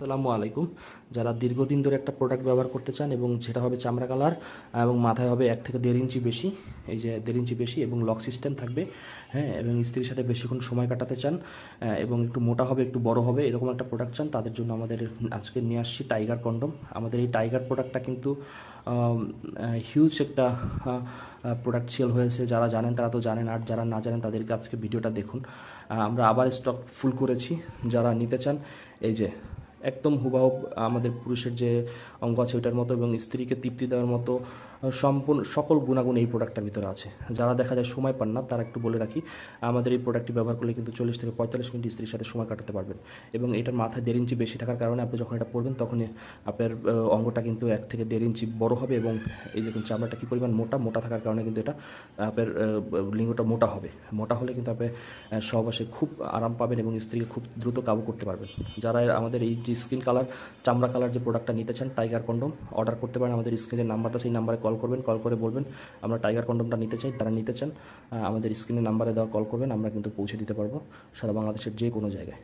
আসসালামু আলাইকুম। যারা দীর্ঘদিন ধরে একটা প্রোডাক্ট ব্যবহার করতে চান এবং সেটা হবে চামড়া কালার এবং মাথায় হবে এক থেকে দেড় ইঞ্চি বেশি, এই যে দেড় ইঞ্চি বেশি এবং লক সিস্টেম থাকবে হ্যাঁ এবং স্ত্রীর সাথে বেশিক্ষণ সময় কাটাতে চান এবং একটু মোটা হবে, একটু বড় হবে, এরকম একটা প্রোডাক্ট চান, তাদের জন্য আমাদের আজকে নিয়ে আসছি টাইগার কন্ডম আমাদের এই টাইগার প্রোডাক্টটা কিন্তু হিউজ একটা প্রোডাক্ট সেল হয়েছে। যারা জানেন তারা তো জানেন, আর যারা না জানেন তাদেরকে আজকে ভিডিওটা দেখুন। আমরা আবার স্টক ফুল করেছি। যারা নিতে চান, এই যে একদম হুবাহুব আমাদের পুরুষের যে অঙ্গ আছে ওইটার মতো এবং স্ত্রীকে তৃপ্তি দেওয়ার মতো সম্পূর্ণ সকল গুণাগুণ এই প্রোডাক্টটার ভিতরে আছে। যারা দেখা যায় সময় পান না, তারা একটু বলে রাখি, আমাদের এই প্রোডাক্টটি ব্যবহার করলে কিন্তু চল্লিশ থেকে পঁয়তাল্লিশ মিনিট স্ত্রীর সাথে সময় কাটাতে পারবেন এবং এটার মাথায় দেড় ইঞ্চি বেশি থাকার কারণে আপনি যখন এটা পরবেন, তখনই আপনার অঙ্গটা কিন্তু এক থেকে দেড় ইঞ্চি বড় হবে এবং এই যে চামড়াটা কী পরিমাণ মোটা মোটা থাকার কারণে কিন্তু এটা আপনার লিঙ্গটা মোটা হবে। মোটা হলে কিন্তু আপনি সহবাসে খুব আরাম পাবেন এবং স্ত্রীকে খুব দ্রুত কাবু করতে পারবেন। যারা আমাদের এই যে স্কিন কালার চামড়া কালার যে প্রোডাক্টটা নিতে চান টাইগার কন্ডম অর্ডার করতে পারেন। আমাদের স্ক্রিনের নাম্বারটা সেই নাম্বারে কল করবেন, কল করে বলবেন। আমরা টাইগার কন্ডমটা নিতে চাই, তারা নিতে চান আমাদের স্ক্রিনের নাম্বারে দেওয়া কল করবেন, আমরা কিন্তু পৌঁছে দিতে পারব সারা বাংলাদেশের যে কোনো জায়গায়।